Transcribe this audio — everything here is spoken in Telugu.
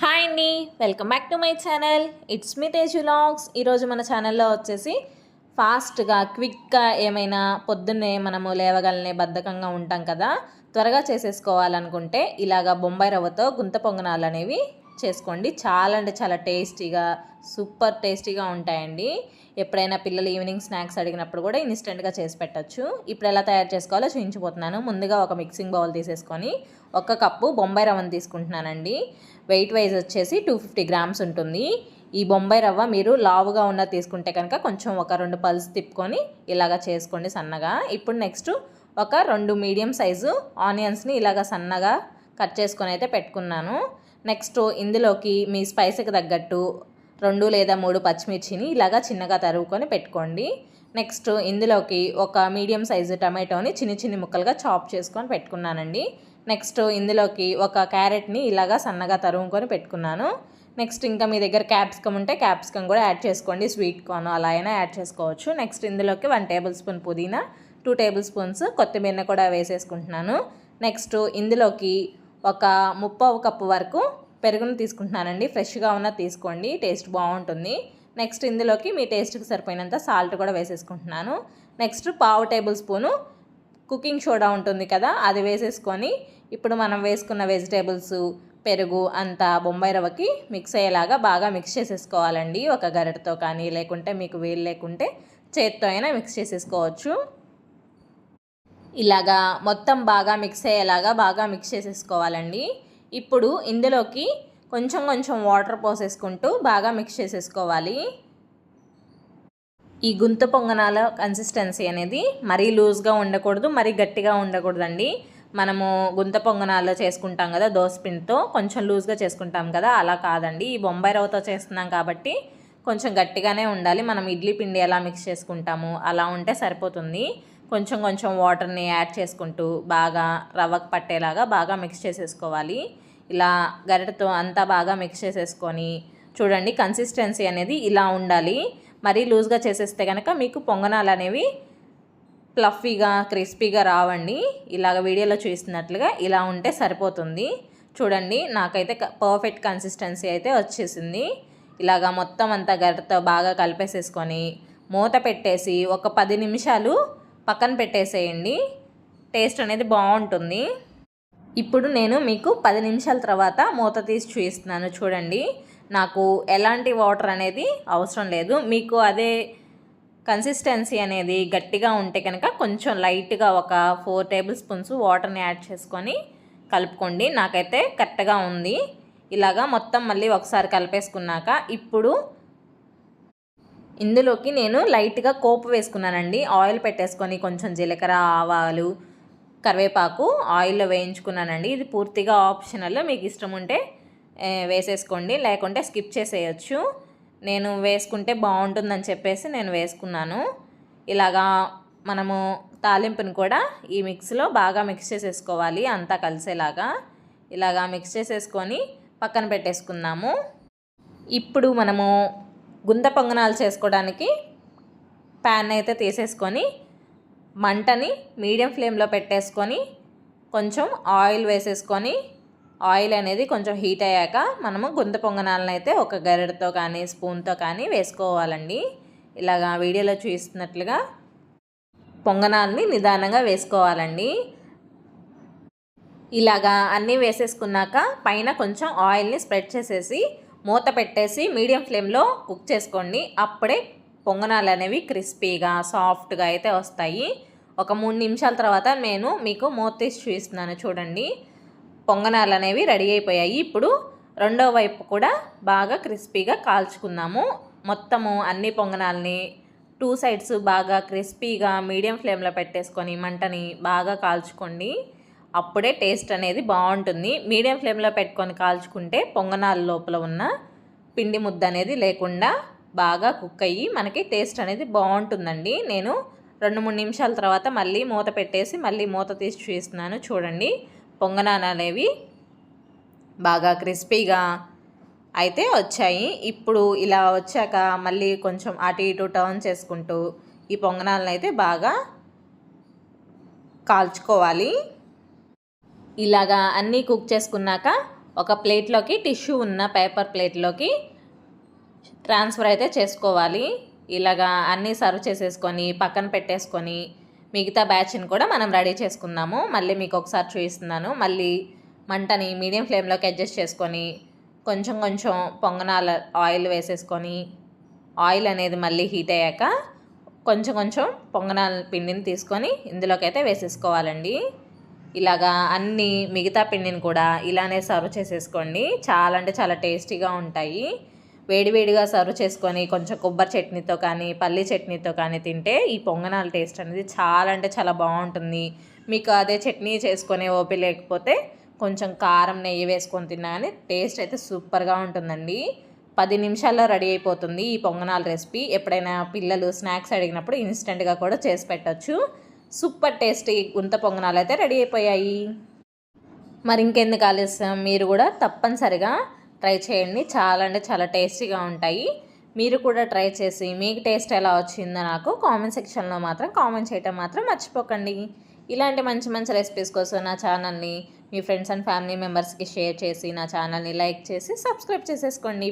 హాయ్ అండి. Welcome back to my channel. It's me Teju logs. ఈరోజు మన ఛానల్లో వచ్చేసి ఫాస్ట్గా క్విక్గా ఏమైనా పొద్దున్నే మనము లేవగలనే బద్ధకంగా ఉంటాం కదా. త్వరగా చేసేసుకోవాలనుకుంటే ఇలాగ బొంబాయి రవ్వతో గుంత పొంగనాలు అనేవి చేసుకోండి. చాలా అంటే చాలా టేస్టీగా సూపర్ టేస్టీగా ఉంటాయండి. ఎప్పుడైనా పిల్లలు ఈవినింగ్ స్నాక్స్ అడిగినప్పుడు కూడా ఇన్స్టెంట్గా చేసి పెట్టచ్చు. ఇప్పుడు ఎలా తయారు చేసుకోవాలో చూపించిపోతున్నాను ముందుగా ఒక మిక్సింగ్ బౌల్ తీసేసుకొని ఒక కప్పు బొంబాయి రవ్వను తీసుకుంటున్నానండి. వెయిట్ వైజ్ వచ్చేసి టూ ఫిఫ్టీ గ్రామ్స్ ఉంటుంది. ఈ బొంబాయి రవ్వ మీరు లావుగా ఉన్న తీసుకుంటే కనుక కొంచెం ఒక రెండు పల్స్ తిప్పుకొని ఇలాగ చేసుకోండి సన్నగా. ఇప్పుడు నెక్స్ట్ ఒక రెండు మీడియం సైజు ఆనియన్స్ని ఇలాగ సన్నగా కట్ చేసుకొని అయితే పెట్టుకున్నాను. నెక్స్ట్ ఇందులోకి మీ స్పైస్కి తగ్గట్టు రెండు లేదా మూడు పచ్చిమిర్చిని ఇలాగా చిన్నగా తరుగుకొని పెట్టుకోండి. నెక్స్ట్ ఇందులోకి ఒక మీడియం సైజు టమాటోని చిన్ని చిన్ని ముక్కలుగా చాప్ చేసుకొని పెట్టుకున్నానండి. నెక్స్ట్ ఇందులోకి ఒక క్యారెట్ని ఇలాగా సన్నగా తరుగుకొని పెట్టుకున్నాను. నెక్స్ట్ ఇంకా మీ దగ్గర క్యాప్సికమ్ ఉంటే క్యాప్సికమ్ కూడా యాడ్ చేసుకోండి. స్వీట్ కార్న్ అలా అయినా యాడ్ చేసుకోవచ్చు. నెక్స్ట్ ఇందులోకి వన్ టేబుల్ స్పూన్ పుదీనా టూ టేబుల్ స్పూన్స్ కొత్తిమీర కూడా వేసేసుకుంటున్నాను. నెక్స్ట్ ఇందులోకి ఒక ముప్పావు కప్పు వరకు పెరుగును తీసుకుంటున్నానండి. ఫ్రెష్గా ఉన్న తీసుకోండి. టేస్ట్ బాగుంటుంది. నెక్స్ట్ ఇందులోకి మీ టేస్ట్కి సరిపోయినంత సాల్ట్ కూడా వేసేసుకుంటున్నాను. నెక్స్ట్ పావు టేబుల్ స్పూను కుకింగ్ సోడా ఉంటుంది కదా అది వేసేసుకొని ఇప్పుడు మనం వేసుకున్న వెజిటేబుల్స్ పెరుగు అంతా బొంబాయి రవ్వకి మిక్స్ అయ్యేలాగా బాగా మిక్స్ చేసేసుకోవాలండి. ఒక గరిటతో కానీ లేకుంటే మీకు వీలు లేకుంటే చేత్తో అయినా మిక్స్ చేసేసుకోవచ్చు. ఇలాగా మొత్తం బాగా మిక్స్ అయ్యేలాగా బాగా మిక్స్ చేసేసుకోవాలండి. ఇప్పుడు ఇందులోకి కొంచెం కొంచెం వాటర్ పోసేసుకుంటూ బాగా మిక్స్ చేసేసుకోవాలి. ఈ గుంత పొంగనాల కన్సిస్టెన్సీ అనేది మరీ లూజ్గా ఉండకూడదు మరీ గట్టిగా ఉండకూడదండి. మనము గుంత పొంగనాలు చేసుకుంటాం కదా దోసపిండితో కొంచెం లూజ్గా చేసుకుంటాం కదా అలా కాదండి. ఈ బొంబాయి రవ్వతో చేస్తున్నాం కాబట్టి కొంచెం గట్టిగానే ఉండాలి. మనం ఇడ్లీ పిండి ఎలా మిక్స్ చేసుకుంటాము అలా ఉంటే సరిపోతుంది. కొంచెం కొంచెం వాటర్ని యాడ్ చేసుకుంటూ బాగా రవ్వకు పట్టేలాగా బాగా మిక్స్ చేసేసుకోవాలి. ఇలా గరిటతో అంతా బాగా మిక్స్ చేసేసుకొని చూడండి కన్సిస్టెన్సీ అనేది ఇలా ఉండాలి. మరీ లూజ్గా చేసేస్తే కనుక మీకు పొంగనాలు అనేవి ప్లఫీగా క్రిస్పీగా రావండి. ఇలాగ వీడియోలో చూస్తున్నట్లుగా ఇలా ఉంటే సరిపోతుంది. చూడండి నాకైతే పర్ఫెక్ట్ కన్సిస్టెన్సీ అయితే వచ్చేసింది. ఇలాగా మొత్తం అంతా గరిటతో బాగా కలిపేసేసుకొని మూత పెట్టేసి ఒక పది నిమిషాలు పక్కన పెట్టేసేయండి. టేస్ట్ అనేది బాగుంటుంది. ఇప్పుడు నేను మీకు పది నిమిషాల తర్వాత మూత తీసి చూపిస్తున్నాను చూడండి. నాకు ఎలాంటి వాటర్ అనేది అవసరం లేదు. మీకు అదే కన్సిస్టెన్సీ అనేది గట్టిగా ఉంటే కనుక కొంచెం లైట్గా ఒక ఫోర్ టేబుల్ స్పూన్స్ వాటర్ని యాడ్ చేసుకొని కలుపుకోండి. నాకైతే కరెక్ట్గా ఉంది. ఇలాగా మొత్తం మళ్ళీ ఒకసారి కలిపేసుకున్నాక ఇప్పుడు ఇందులోకి నేను లైట్గా కోపు వేసుకున్నానండి. ఆయిల్ పెట్టేసుకొని కొంచెం జీలకర్ర ఆవాలు కరివేపాకు ఆయిల్లో వేయించుకున్నానండి. ఇది పూర్తిగా ఆప్షనల్. మీకు ఇష్టం ఉంటే వేసేసుకోండి. లేకుంటే స్కిప్ చేసేయచ్చు. నేను వేసుకుంటే బాగుంటుందని చెప్పేసి నేను వేసుకున్నాను. ఇలాగా మనము తాలింపుని కూడా ఈ మిక్స్లో బాగా మిక్స్ చేసేసుకోవాలి. అంతా కలిసేలాగా ఇలాగా మిక్స్ చేసేసుకొని పక్కన పెట్టేసుకుందాము. ఇప్పుడు మనము గుంత పొంగనాలు చేసుకోవడానికి ప్యాన్ అయితే తీసేసుకొని మంటని మీడియం ఫ్లేమ్లో పెట్టేసుకొని కొంచెం ఆయిల్ వేసేసుకొని ఆయిల్ అనేది కొంచెం హీట్ అయ్యాక మనము గుంత పొంగనాలను అయితే ఒక గరిటతో కానీ స్పూన్తో కానీ వేసుకోవాలండి. ఇలాగా వీడియోలో చూస్తున్నట్లుగా పొంగనాలని నిదానంగా వేసుకోవాలండి. ఇలాగా అన్నీ వేసేసుకున్నాక పైన కొంచెం ఆయిల్ని స్ప్రెడ్ చేసేసి మూత పెట్టేసి మీడియం ఫ్లేమ్లో కుక్ చేసుకోండి. అప్పుడే పొంగనాలు అనేవి క్రిస్పీగా సాఫ్ట్గా అయితే వస్తాయి. ఒక మూడు నిమిషాల తర్వాత నేను మీకు మూత తీసి చూపిస్తున్నాను చూడండి. పొంగనాలు అనేవి రెడీ అయిపోయాయి. ఇప్పుడు రెండో వైపు కూడా బాగా క్రిస్పీగా కాల్చుకుందాము. మొత్తము అన్ని పొంగనాలని టూ సైడ్స్ బాగా క్రిస్పీగా మీడియం ఫ్లేమ్లో పెట్టేసుకొని మంటని బాగా కాల్చుకోండి. అప్పుడే టేస్ట్ అనేది బాగుంటుంది. మీడియం ఫ్లేమ్లో పెట్టుకొని కాల్చుకుంటే పొంగనాల లోపల ఉన్న పిండి ముద్ద అనేది లేకుండా బాగా కుక్ అయ్యి మనకి టేస్ట్ అనేది బాగుంటుందండి. నేను రెండు మూడు నిమిషాల తర్వాత మళ్ళీ మూత పెట్టేసి మళ్ళీ మూత తీసి చూస్తున్నాను చూడండి పొంగనాలు అనేవి బాగా క్రిస్పీగా అయితే వచ్చాయి. ఇప్పుడు ఇలా వచ్చాక మళ్ళీ కొంచెం అటు ఇటు టర్న్ చేసుకుంటూ ఈ పొంగనాలను అయితే బాగా కాల్చుకోవాలి. ఇలాగా అన్నీ కుక్ చేసుకున్నాక ఒక ప్లేట్లోకి టిష్యూ ఉన్న పేపర్ ప్లేట్లోకి ట్రాన్స్ఫర్ అయితే చేసుకోవాలి. ఇలాగా అన్నీ సర్వ్ చేసేసుకొని పక్కన పెట్టేసుకొని మిగతా బ్యాచ్ని కూడా మనం రెడీ చేసుకుందాము. మళ్ళీ మీకు ఒకసారి చూపిస్తున్నాను. మళ్ళీ మంటని మీడియం ఫ్లేమ్లోకి అడ్జస్ట్ చేసుకొని కొంచెం కొంచెం పొంగనాల ఆయిల్ వేసేసుకొని ఆయిల్ అనేది మళ్ళీ హీట్ అయ్యాక కొంచెం కొంచెం పొంగనాల పిండిని తీసుకొని ఇందులోకి అయితే వేసేసుకోవాలండి. ఇలాగా అన్ని మిగతా పిండిని కూడా ఇలానే సర్వ్ చేసేసుకోండి. చాలా అంటే చాలా టేస్టీగా ఉంటాయి. వేడివేడిగా సర్వ్ చేసుకొని కొంచెం కొబ్బరి చట్నీతో కానీ పల్లి చట్నీతో కానీ తింటే ఈ పొంగనాల టేస్ట్ అనేది చాలా అంటే చాలా బాగుంటుంది. మీకు అదే చట్నీ చేసుకునే ఓపి లేకపోతే కొంచెం కారం నెయ్యి వేసుకొని తిన్నా కానీ టేస్ట్ అయితే సూపర్గా ఉంటుందండి. పది నిమిషాల్లో రెడీ అయిపోతుంది ఈ పొంగనాల రెసిపీ. ఎప్పుడైనా పిల్లలు స్నాక్స్ అడిగినప్పుడు ఇన్స్టెంట్గా కూడా చేసి పెట్టచ్చు. సూపర్ టేస్టీ గుంత పొంగనాలు అయితే రెడీ అయిపోయాయి. మరి ఇంకెందుకు ఆలస్యం? మీరు కూడా తప్పనిసరిగా ట్రై చేయండి. చాలా అంటే చాలా టేస్టీగా ఉంటాయి. మీరు కూడా ట్రై చేసి మీకు టేస్ట్ ఎలా వచ్చిందో నాకు కామెంట్ సెక్షన్లో మాత్రం కామెంట్ చేయటం మాత్రం మర్చిపోకండి. ఇలాంటి మంచి మంచి రెసిపీస్ కోసం నా ఛానల్ని మీ ఫ్రెండ్స్ అండ్ ఫ్యామిలీ మెంబర్స్కి షేర్ చేసి నా ఛానల్ని లైక్ చేసి సబ్స్క్రైబ్ చేసేసుకోండి.